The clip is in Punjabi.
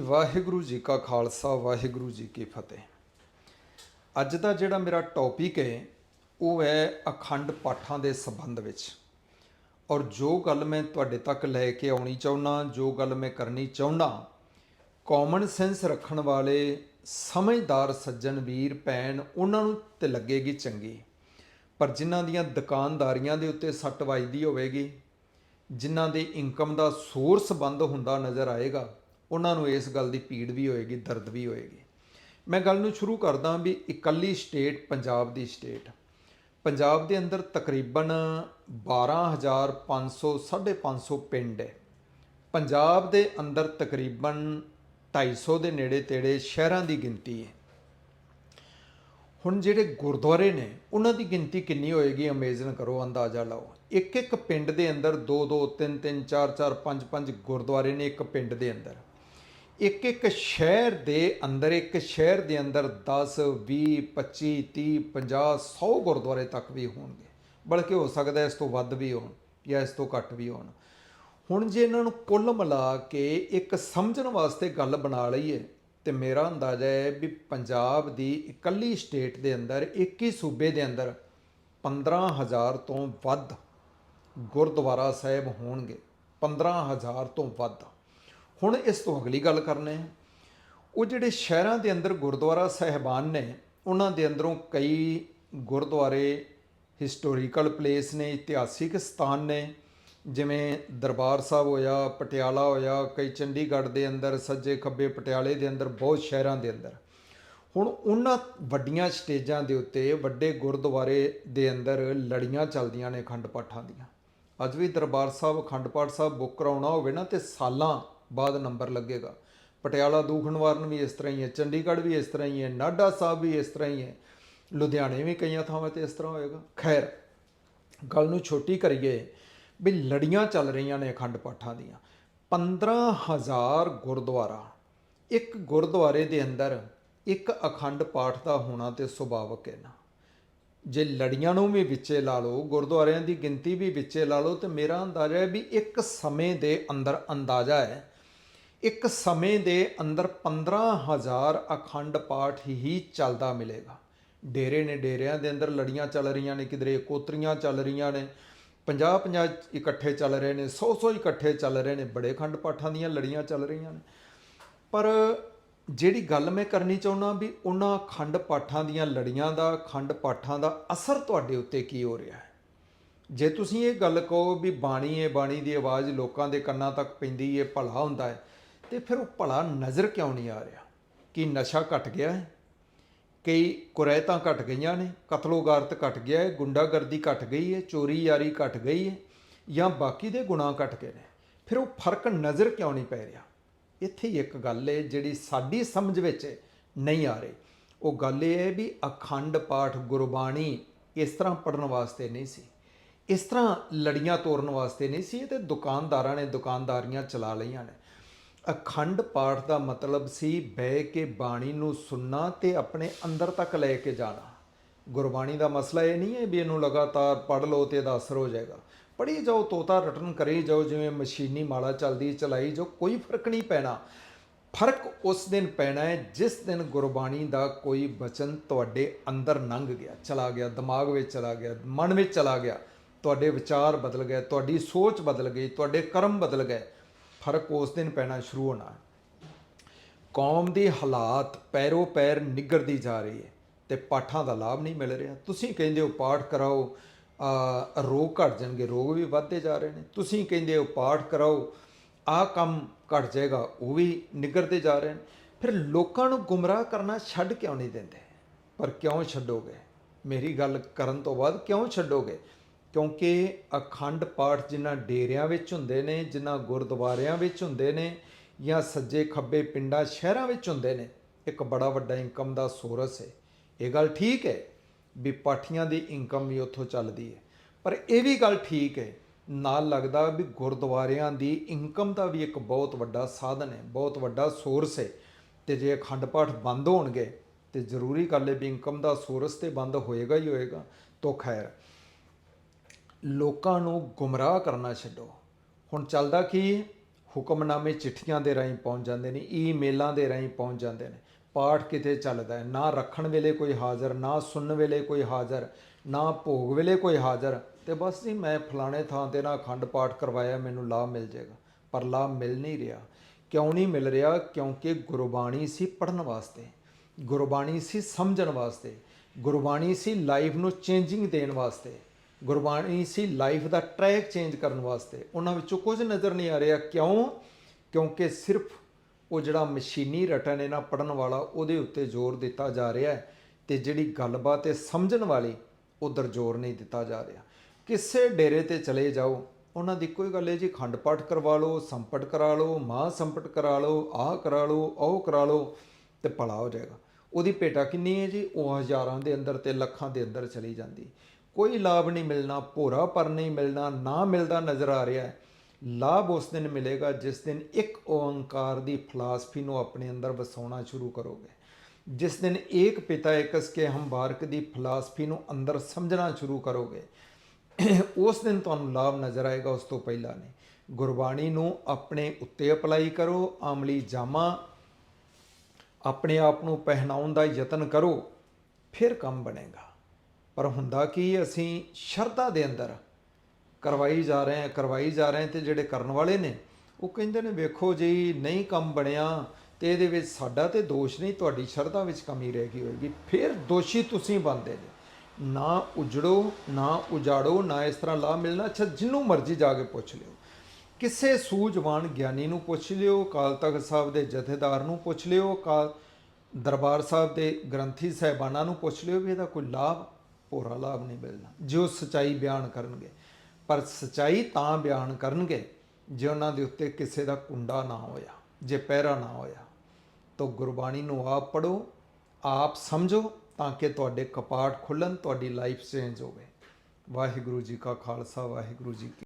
ਵਾਹਿਗੁਰੂ ਜੀ ਕਾ ਖਾਲਸਾ, ਵਾਹਿਗੁਰੂ ਜੀ ਕੀ ਫਤਿਹ। ਅੱਜ ਦਾ ਜਿਹੜਾ ਮੇਰਾ ਟੌਪਿਕ ਹੈ, ਉਹ ਹੈ ਅਖੰਡ ਪਾਠਾਂ ਦੇ ਸੰਬੰਧ ਵਿੱਚ। ਔਰ ਜੋ ਗੱਲ ਮੈਂ ਤੁਹਾਡੇ ਤੱਕ ਲੈ ਕੇ ਆਉਣੀ ਚਾਹੁੰਦਾ ਜੋ ਗੱਲ ਮੈਂ ਕਰਨੀ ਚਾਹੁੰਦਾ ਕਾਮਨ ਸੈਂਸ ਰੱਖਣ ਵਾਲੇ ਸਮਝਦਾਰ ਸੱਜਣ, ਵੀਰ, ਭੈਣ, ਉਹਨਾਂ ਨੂੰ ਤੇ ਲੱਗੇਗੀ ਚੰਗੀ। ਪਰ ਜਿਨ੍ਹਾਂ ਦੀਆਂ ਦੁਕਾਨਦਾਰੀਆਂ ਦੇ ਉੱਤੇ ਸੱਟ ਵੱਜਦੀ ਹੋਵੇਗੀ, ਜਿਨ੍ਹਾਂ ਦੇ ਇਨਕਮ ਦਾ ਸੋਰਸ ਬੰਦ ਹੁੰਦਾ ਨਜ਼ਰ ਆਏਗਾ ਉਹਨਾਂ ਨੂੰ ਇਸ ਗੱਲ ਦੀ ਪੀੜ ਵੀ ਹੋਏਗੀ, ਦਰਦ ਵੀ ਹੋਏਗੀ। ਮੈਂ ਗੱਲ ਨੂੰ ਸ਼ੁਰੂ ਕਰਦਾ ਵੀ ਇਕੱਲੀ ਸਟੇਟ ਪੰਜਾਬ ਦੀ ਸਟੇਟ ਪੰਜਾਬ ਦੇ ਅੰਦਰ ਤਕਰੀਬਨ 12500 550 ਪਿੰਡ ਹੈ। ਪੰਜਾਬ ਦੇ ਅੰਦਰ ਤਕਰੀਬਨ 250 ਦੇ ਨੇੜੇ ਤੇੜੇ ਸ਼ਹਿਰਾਂ ਦੀ ਗਿਣਤੀ ਹੈ। ਹੁਣ ਜਿਹੜੇ ਗੁਰਦੁਆਰੇ ਨੇ, ਉਹਨਾਂ ਦੀ ਗਿਣਤੀ ਕਿੰਨੀ ਹੋਏਗੀ ਅਮੇਜ਼ਨ ਕਰੋ, ਅੰਦਾਜ਼ਾ ਲਾਓ। ਇੱਕ ਇੱਕ ਪਿੰਡ ਦੇ ਅੰਦਰ 2 2 3 3 4 4 5 5 ਗੁਰਦੁਆਰੇ ਨੇ ਇੱਕ ਪਿੰਡ ਦੇ ਅੰਦਰ। ਇੱਕ ਇੱਕ ਸ਼ਹਿਰ ਦੇ ਅੰਦਰ, ਇੱਕ ਸ਼ਹਿਰ ਦੇ ਅੰਦਰ 10 20 25 30 50 100 ਗੁਰਦੁਆਰੇ ਤੱਕ ਵੀ ਹੋਣਗੇ। ਬਲਕਿ ਹੋ ਸਕਦਾ ਇਸ ਤੋਂ ਵੱਧ ਵੀ ਹੋਣ ਜਾਂ ਇਸ ਤੋਂ ਘੱਟ ਵੀ ਹੋਣ। ਹੁਣ ਜੇ ਇਹਨਾਂ ਨੂੰ ਕੁੱਲ ਮਿਲਾ ਕੇ ਇੱਕ ਸਮਝਣ ਵਾਸਤੇ ਗੱਲ ਬਣਾ ਲਈਏ, ਤੇ ਮੇਰਾ ਅੰਦਾਜ਼ਾ ਹੈ ਵੀ ਪੰਜਾਬ ਦੀ ਇਕੱਲੀ ਸਟੇਟ ਦੇ ਅੰਦਰ 21 ਸੂਬੇ ਦੇ ਅੰਦਰ 15000 ਤੋਂ ਵੱਧ ਗੁਰਦੁਆਰਾ ਸਾਹਿਬ ਹੋਣਗੇ। 15000 ਤੋਂ ਵੱਧ। ਹੁਣ ਇਸ ਤੋਂ ਅਗਲੀ ਗੱਲ ਕਰਨੇ ਆ। ਉਹ ਜਿਹੜੇ ਸ਼ਹਿਰਾਂ ਦੇ ਅੰਦਰ ਗੁਰਦੁਆਰਾ ਸਾਹਿਬਾਨ ਨੇ, ਉਹਨਾਂ ਦੇ ਅੰਦਰੋਂ ਕਈ ਗੁਰਦੁਆਰੇ ਹਿਸਟੋਰੀਕਲ ਪਲੇਸ ਨੇ, ਇਤਿਹਾਸਿਕ ਸਥਾਨ ਨੇ, ਜਿਵੇਂ ਦਰਬਾਰ ਸਾਹਿਬ ਹੋਇਆ, ਪਟਿਆਲਾ ਹੋਇਆ, ਕਈ ਚੰਡੀਗੜ੍ਹ ਦੇ ਅੰਦਰ, ਸੱਜੇ ਖੱਬੇ ਪਟਿਆਲੇ ਦੇ ਅੰਦਰ, ਬਹੁਤ ਸ਼ਹਿਰਾਂ ਦੇ ਅੰਦਰ। ਹੁਣ ਉਹਨਾਂ ਵੱਡੀਆਂ ਸਟੇਜਾਂ ਦੇ ਉੱਤੇ ਵੱਡੇ ਗੁਰਦੁਆਰੇ ਦੇ ਅੰਦਰ ਲੜੀਆਂ ਚੱਲਦੀਆਂ ਨੇ ਅਖੰਡ ਪਾਠਾਂ ਦੀਆਂ। ਅੱਜ ਵੀ ਦਰਬਾਰ ਸਾਹਿਬ, ਅਖੰਡ ਪਾਠ ਸਾਹਿਬ ਬੁੱਕ ਕਰਾਉਣਾ ਹੋਵੇ ਨਾ, ਤੇ ਸਾਲਾਂ ਬਾਅਦ ਨੰਬਰ ਲੱਗੇਗਾ। ਪਟਿਆਲਾ ਦੂਖ ਨਿਵਾਰਨ ਵੀ ਇਸ ਤਰ੍ਹਾਂ ਹੀ ਹੈ, ਚੰਡੀਗੜ੍ਹ ਵੀ ਇਸ ਤਰ੍ਹਾਂ ਹੀ ਹੈ ਨਾਢਾ ਸਾਹਿਬ ਵੀ ਇਸ ਤਰ੍ਹਾਂ ਹੀ ਹੈ। ਲੁਧਿਆਣੇ ਵੀ ਕਈਆਂ ਥਾਵਾਂ ਤੇ ਇਸ ਤਰ੍ਹਾਂ ਹੋਏਗਾ। ਖੈਰ, ਗੱਲ ਨੂੰ ਛੋਟੀ ਕਰੀਏ ਵੀ ਲੜੀਆਂ ਚੱਲ ਰਹੀਆਂ ਨੇ ਅਖੰਡ ਪਾਠਾਂ ਦੀਆਂ। 15000 ਗੁਰਦੁਆਰਾ, ਇੱਕ ਗੁਰਦੁਆਰੇ ਦੇ ਅੰਦਰ ਇੱਕ ਅਖੰਡ ਪਾਠ ਦਾ ਹੋਣਾ ਤੇ ਸੁਭਾਵਕ ਹੈ ਨਾ। ਜੇ ਲੜੀਆਂ ਨੂੰ ਵੀ ਵਿੱਚੇ ਲਾ ਲਓ, ਗੁਰਦੁਆਰਿਆਂ ਦੀ ਗਿਣਤੀ ਵੀ ਵਿੱਚੇ ਲਾ ਲਓ ਤੇ ਮੇਰਾ ਅੰਦਾਜ਼ਾ ਹੈ ਵੀ ਇੱਕ ਸਮੇਂ ਦੇ ਅੰਦਰ ਅੰਦਾਜ਼ਾ ਹੈ ਇੱਕ ਸਮੇਂ ਦੇ ਅੰਦਰ 15000 ਅਖੰਡ ਪਾਠ ਹੀ ਚੱਲਦਾ ਮਿਲੇਗਾ। ਡੇਰੇ ਨੇ ਡੇਰਿਆਂ ਦੇ ਅੰਦਰ ਲੜੀਆਂ ਚੱਲ ਰਹੀਆਂ ਨੇ, ਕਿਧਰੇ ਕੋਤਰੀਆਂ ਚੱਲ ਰਹੀਆਂ ਨੇ 50 50 ਇਕੱਠੇ ਚੱਲ ਰਹੇ ਨੇ 100 100 ਇਕੱਠੇ ਚੱਲ ਰਹੇ ਨੇ, ਬੜੇ ਖੰਡ ਪਾਠਾਂ ਦੀਆਂ ਲੜੀਆਂ ਚੱਲ ਰਹੀਆਂ ਨੇ। ਪਰ ਜਿਹੜੀ ਗੱਲ ਮੈਂ ਕਰਨੀ ਚਾਹੁੰਦਾ ਵੀ ਉਹਨਾਂ ਖੰਡ ਪਾਠਾਂ ਦੀਆਂ ਲੜੀਆਂ ਦਾ ਖੰਡ ਪਾਠਾਂ ਦਾ ਅਸਰ ਤੁਹਾਡੇ ਉੱਤੇ ਕੀ ਹੋ ਰਿਹਾ ਹੈ? ਜੇ ਤੁਸੀਂ ਇਹ ਗੱਲ ਕਹੋ ਵੀ ਬਾਣੀ ਹੈ ਬਾਣੀ ਦੀ ਆਵਾਜ਼ ਲੋਕਾਂ ਦੇ ਕੰਨਾਂ ਤੱਕ ਪੈਂਦੀ ਹੈ ਭਲਾ ਹੁੰਦਾ ਹੈ ਤੇ ਫਿਰ ਉਹ ਭਲਾ ਨਜ਼ਰ ਕਿਉਂ ਨਹੀਂ ਆ ਰਿਹਾ? ਕਿ ਨਸ਼ਾ ਘਟ ਗਿਆ ਹੈ? ਕਈ ਕੁਰੈਤਾਂ ਘਟ ਗਈਆਂ ਨੇ, ਕਤਲੋਗਾਰਤ ਘਟ ਗਿਆ ਹੈ, ਗੁੰਡਾਗਰਦੀ ਘਟ ਗਈ ਹੈ ਚੋਰੀ ਯਾਰੀ ਘਟ ਗਈ ਹੈ, ਜਾਂ ਬਾਕੀ ਦੇ ਗੁਨਾਹ ਘਟ ਗਏ ਨੇ। ਫਿਰ ਉਹ ਫ਼ਰਕ ਨਜ਼ਰ ਕਿਉਂ ਨਹੀਂ ਪੈ ਰਿਹਾ? ਇੱਥੇ ਹੀ ਇੱਕ ਗੱਲ ਹੈ ਜਿਹੜੀ ਸਾਡੀ ਸਮਝ ਵਿੱਚ ਨਹੀਂ ਆ ਰਹੀ। ਉਹ ਗੱਲ ਇਹ ਹੈ ਵੀ ਅਖੰਡ ਪਾਠ ਗੁਰਬਾਣੀ ਇਸ ਤਰ੍ਹਾਂ ਪੜਨ ਵਾਸਤੇ ਨਹੀਂ ਸੀ। ਇਸ ਤਰ੍ਹਾਂ ਲੜੀਆਂ ਤੋੜਨ ਵਾਸਤੇ ਨਹੀਂ ਸੀ, ਇਹ ਤੇ ਦੁਕਾਨਦਾਰਾਂ ਨੇ ਦੁਕਾਨਦਾਰੀਆਂ ਚਲਾ ਲਈਆਂ ਨੇ। ਅਖੰਡ ਪਾਠ ਦਾ ਮਤਲਬ ਸੀ ਬਹਿ ਕੇ ਬਾਣੀ ਨੂੰ ਸੁਣਨਾ ਤੇ ਆਪਣੇ ਅੰਦਰ ਤੱਕ ਲੈ ਕੇ ਜਾਣਾ। ਗੁਰਬਾਣੀ ਦਾ ਮਸਲਾ ਇਹ ਨਹੀਂ ਹੈ ਵੀ ਇਹਨੂੰ ਲਗਾਤਾਰ ਪੜ੍ਹ ਲਓ ਤੇ ਇਹਦਾ ਅਸਰ ਹੋ ਜਾਏਗਾ। ਪੜ੍ਹੀ ਜਾਓ, ਤੋਤਾ ਰਟਨ ਕਰੀ ਜਾਓ, ਜਿਵੇਂ ਮਸ਼ੀਨੀ ਮਾਲਾ ਚੱਲਦੀ, ਚਲਾਈ ਜਾਓ, ਕੋਈ ਫ਼ਰਕ ਨਹੀਂ ਪੈਣਾ। ਫ਼ਰਕ ਉਸ ਦਿਨ ਪੈਣਾ ਹੈ ਜਿਸ ਦਿਨ ਗੁਰਬਾਣੀ ਦਾ ਕੋਈ ਬਚਨ ਤੁਹਾਡੇ ਅੰਦਰ ਲੰਘ ਗਿਆ, ਚਲਾ ਗਿਆ, ਦਿਮਾਗ ਵਿੱਚ ਚਲਾ ਗਿਆ, ਮਨ ਵਿੱਚ ਚਲਾ ਗਿਆ। ਤੁਹਾਡੇ ਵਿਚਾਰ ਬਦਲ ਗਏ, ਤੁਹਾਡੀ ਸੋਚ ਬਦਲ ਗਈ, ਤੁਹਾਡੇ ਕਰਮ ਬਦਲ ਗਏ। ਫ਼ਰਕ ਉਸ ਦਿਨ ਪੈਣਾ ਸ਼ੁਰੂ ਹੋਣਾ ਹੈ। ਕੌਮ ਦੀ ਹਾਲਾਤ ਪੈਰੋ ਪੈਰ ਨਿਗਰਦੀ ਜਾ ਰਹੀ ਹੈ ਤੇ ਪਾਠਾਂ ਦਾ ਲਾਭ ਨਹੀਂ ਮਿਲ ਰਿਹਾ। ਤੁਸੀਂ ਕਹਿੰਦੇ ਹੋ ਪਾਠ ਕਰਾਓ ਰੋਗ ਘਟ ਜਾਣਗੇ, ਰੋਗ ਵੀ ਵੱਧਦੇ ਜਾ ਰਹੇ ਨੇ। ਤੁਸੀਂ ਕਹਿੰਦੇ ਹੋ ਪਾਠ ਕਰਾਓ, ਆ ਕੰਮ ਘਟ ਜਾਏਗਾ, ਉਹ ਵੀ ਨਿਗਰਦੇ ਜਾ ਰਹੇ ਨੇ। ਫਿਰ ਲੋਕਾਂ ਨੂੰ ਗੁੰਮਰਾਹ ਕਰਨਾ ਛੱਡ ਕਿਉਂ ਨਹੀਂ ਦਿੰਦੇ? ਪਰ ਕਿਉਂ ਛੱਡੋਗੇ? ਮੇਰੀ ਗੱਲ ਕਰਨ ਤੋਂ ਬਾਅਦ ਕਿਉਂ ਛੱਡੋਗੇ? ਕਿਉਂਕਿ ਅਖੰਡ ਪਾਠ ਜਿਨ੍ਹਾਂ ਡੇਰਿਆਂ ਵਿੱਚ ਹੁੰਦੇ ਨੇ, ਜਿਨ੍ਹਾਂ ਗੁਰਦੁਆਰਿਆਂ ਵਿੱਚ ਹੁੰਦੇ ਨੇ ਜਾਂ ਸੱਜੇ ਖੱਬੇ ਪਿੰਡਾਂ, ਸ਼ਹਿਰਾਂ ਵਿੱਚ ਹੁੰਦੇ ਨੇ, ਇੱਕ ਬੜਾ ਵੱਡਾ ਇਨਕਮ ਦਾ ਸੋਰਸ ਹੈ। ਇਹ ਗੱਲ ਠੀਕ ਹੈ ਵੀ ਪਾਠੀਆਂ ਦੀ ਇਨਕਮ ਵੀ ਉੱਥੋਂ ਚੱਲਦੀ ਹੈ। ਪਰ ਇਹ ਵੀ ਗੱਲ ਠੀਕ ਹੈ, ਨਾਲ ਲੱਗਦਾ ਵੀ ਗੁਰਦੁਆਰਿਆਂ ਦੀ ਇਨਕਮ ਦਾ ਵੀ ਇੱਕ ਬਹੁਤ ਵੱਡਾ ਸਾਧਨ ਹੈ, ਬਹੁਤ ਵੱਡਾ ਸੋਰਸ ਹੈ। ਤੇ ਜੇ ਅਖੰਡ ਪਾਠ ਬੰਦ ਹੋਣਗੇ, ਤੇ ਜ਼ਰੂਰੀ ਗੱਲ ਹੈ ਵੀ ਇਨਕਮ ਦਾ ਸੋਰਸ ਤੇ ਬੰਦ ਹੋਏਗਾ ਹੀ ਹੋਏਗਾ, ਤੋ ਖੈਰ। ਲੋਕਾਂ ਨੂੰ ਗੁੰਮਰਾਹ ਕਰਨਾ ਛੱਡੋ। ਹੁਣ ਚੱਲਦਾ ਕੀ? ਹੁਕਮਨਾਮੇ ਚਿੱਠੀਆਂ ਦੇ ਰਾਹੀਂ ਪਹੁੰਚ ਜਾਂਦੇ ਨੇ, ਈਮੇਲਾਂ ਦੇ ਰਾਹੀਂ ਪਹੁੰਚ ਜਾਂਦੇ ਨੇ। ਪਾਠ ਕਿਤੇ ਚੱਲਦਾ ਹੈ? ਨਾ ਰੱਖਣ ਵੇਲੇ ਕੋਈ ਹਾਜ਼ਰ, ਨਾ ਸੁਣਨ ਵੇਲੇ ਕੋਈ ਹਾਜ਼ਰ, ਨਾ ਭੋਗ ਵੇਲੇ ਕੋਈ ਹਾਜ਼ਰ। ਤੇ ਬਸ ਜੀ, ਮੈਂ ਫਲਾਣੇ ਥਾਂ ਤੇ ਨਾ ਅਖੰਡ ਪਾਠ ਕਰਵਾਇਆ, ਮੈਨੂੰ ਲਾਭ ਮਿਲ ਜਾਏਗਾ। ਪਰ ਲਾਭ ਮਿਲ ਨਹੀਂ ਰਿਹਾ। ਕਿਉਂ ਨਹੀਂ ਮਿਲ ਰਿਹਾ? ਕਿਉਂਕਿ ਗੁਰਬਾਣੀ ਸੀ ਪੜਨ ਵਾਸਤੇ, ਗੁਰਬਾਣੀ ਸੀ ਸਮਝਣ ਵਾਸਤੇ, ਗੁਰਬਾਣੀ ਸੀ ਲਾਈਫ ਨੂੰ ਚੇਂਜਿੰਗ ਦੇਣ ਵਾਸਤੇ। ਗੁਰਬਾਣੀ ਸੀ ਲਾਈਫ ਦਾ ਟਰੈਕ ਚੇਂਜ ਕਰਨ ਵਾਸਤੇ। ਉਹਨਾਂ ਵਿੱਚੋਂ ਕੁਝ ਨਜ਼ਰ ਨਹੀਂ ਆ ਰਿਹਾ। ਕਿਉਂ? ਕਿਉਂਕਿ ਸਿਰਫ ਉਹ ਜਿਹੜਾ ਮਸ਼ੀਨੀ ਰਟਨ ਇਹਨਾਂ ਨਾ ਪੜਨ ਵਾਲਾ, ਉਹਦੇ ਉੱਤੇ ਜ਼ੋਰ ਦਿੱਤਾ ਜਾ ਰਿਹਾ ਹੈ ਤੇ ਜਿਹੜੀ ਗੱਲਬਾਤ ਹੈ ਸਮਝਣ ਵਾਲੀ, ਉਧਰ ਜ਼ੋਰ ਨਹੀਂ ਦਿੱਤਾ ਜਾ ਰਿਹਾ। ਕਿਸੇ ਡੇਰੇ ਤੇ ਚਲੇ ਜਾਓ, ਉਹਨਾਂ ਦੀ ਕੋਈ ਗੱਲ ਹੈ ਜੀ, ਖੰਡ ਪਾਠ ਕਰਵਾ ਲਓ, ਸੰਪਟ ਕਰਾ ਲਓ, ਮਾਂ ਸੰਪਟ ਕਰਾ ਲਓ, ਆਹ ਕਰਾ ਲਓ, ਉਹ ਕਰਾ ਲਓ ਤੇ ਭਲਾ ਹੋ ਜਾਏਗਾ। ਉਹਦੀ ਭੇਟਾ ਕਿੰਨੀ ਹੈ ਜੀ? ਉਹ ਹਜ਼ਾਰਾਂ ਦੇ ਅੰਦਰ ਤੇ ਲੱਖਾਂ ਦੇ ਅੰਦਰ ਚਲੀ ਜਾਂਦੀ। ਕੋਈ ਲਾਭ ਨਹੀਂ ਮਿਲਣਾ, ਭੋਰਾ ਪਰ ਨਹੀਂ ਮਿਲਣਾ, ਨਾ ਮਿਲਦਾ ਨਜ਼ਰ ਆ ਰਿਹਾ। ਹੈ ਲਾਭ ਉਸ ਦਿਨ ਮਿਲੇਗਾ ਜਿਸ ਦਿਨ ਇੱਕ ਓੰਕਾਰ ਦੀ ਫਲਸਫੀ ਨੂੰ ਆਪਣੇ ਅੰਦਰ ਵਸਾਉਣਾ ਸ਼ੁਰੂ ਕਰੋਗੇ। ਜਿਸ ਦਿਨ ਏਕ ਪਿਤਾ ਏਕਸ ਕੇ ਹਮ ਬਾਰਕ ਦੀ ਫਲਸਫੀ ਨੂੰ ਅੰਦਰ ਸਮਝਣਾ ਸ਼ੁਰੂ ਕਰੋਗੇ, ਉਸ ਦਿਨ ਤੁਹਾਨੂੰ ਲਾਭ ਨਜ਼ਰ ਆਏਗਾ ਉਸ ਤੋਂ ਪਹਿਲਾਂ ਨਹੀਂ। ਗੁਰਬਾਣੀ ਨੂੰ ਆਪਣੇ ਉੱਤੇ ਅਪਲਾਈ ਕਰੋ, ਆਮਲੀ ਜਾਮਾ ਆਪਣੇ ਆਪ ਨੂੰ ਪਹਿਨਾਉਣ ਦਾ ਯਤਨ ਕਰੋ, ਫਿਰ ਕੰਮ ਬਣੇਗਾ। ਪਰ ਹੁੰਦਾ ਕੀ ਅਸੀਂ ਸ਼ਰਧਾ ਦੇ ਅੰਦਰ ਕਰਵਾਈ ਜਾ ਰਹੇ ਹਾਂ, ਕਰਵਾਈ ਜਾ ਰਹੇ ਹਾਂ ਤੇ ਜਿਹੜੇ ਕਰਨ ਵਾਲੇ ਨੇ, ਉਹ ਕਹਿੰਦੇ ਨੇ, ਵੇਖੋ ਜੀ, ਨਹੀਂ ਕੰਮ ਬਣਿਆ ਤੇ ਇਹਦੇ ਵਿੱਚ ਸਾਡਾ ਤੇ ਦੋਸ਼ ਨਹੀਂ, ਤੁਹਾਡੀ ਸ਼ਰਧਾ ਵਿੱਚ ਕਮੀ ਰਹਿ ਗਈ ਹੋਏਗੀ। ਫਿਰ ਦੋਸ਼ੀ ਤੁਸੀਂ ਬਣਦੇ ਨੇ ਨਾ ਉਜੜੋ, ਨਾ ਉਜਾੜੋ, ਨਾ ਇਸ ਤਰ੍ਹਾਂ ਲਾਭ ਮਿਲਣਾ। ਅੱਛਾ ਜਿੰਨੂੰ ਮਰਜ਼ੀ ਜਾ ਕੇ ਪੁੱਛ ਲਿਓ। ਕਿਸੇ ਸੂਝਵਾਨ ਗਿਆਨੀ ਨੂੰ ਪੁੱਛ ਲਿਓ, ਅਕਾਲ ਤਖਤ ਸਾਹਿਬ ਦੇ ਜਥੇਦਾਰ ਨੂੰ ਪੁੱਛ ਲਿਓ ਕਾਲ ਦਰਬਾਰ ਸਾਹਿਬ ਦੇ ਗ੍ਰੰਥੀ ਸਾਹਿਬਾਨਾਂ ਨੂੰ ਪੁੱਛ ਲਿਓ ਵੀ ਇਹਦਾ ਕੋਈ ਲਾਭ ਪੂਰਾ ਲਾਭ ਨਹੀਂ ਮਿਲਣਾ। ਜੋ ਸਚਾਈ ਬਿਆਨ ਕਰਨਗੇ, ਪਰ ਸਚਾਈ ਤਾਂ ਬਿਆਨ ਕਰਨਗੇ, ਜੇ ਉਹਨਾਂ ਦੇ ਉੱਤੇ ਕਿਸੇ ਦਾ ਕੁੰਡਾ ਨਾ ਹੋਇਆ, ਜੇ ਪਹਿਰਾ ਨਾ ਹੋਇਆ। ਤਾਂ ਗੁਰਬਾਣੀ ਨੂੰ ਆਪ ਪੜੋ ਆਪ ਸਮਝੋ, ਤਾਂ ਕਿ ਤੁਹਾਡੇ ਕਪਾਟ ਖੁੱਲਣ ਤੁਹਾਡੀ ਲਾਈਫ ਚੇਂਜ ਹੋਵੇ। ਵਾਹਿਗੁਰੂ ਜੀ ਕਾ ਖਾਲਸਾ, ਵਾਹਿਗੁਰੂ ਜੀ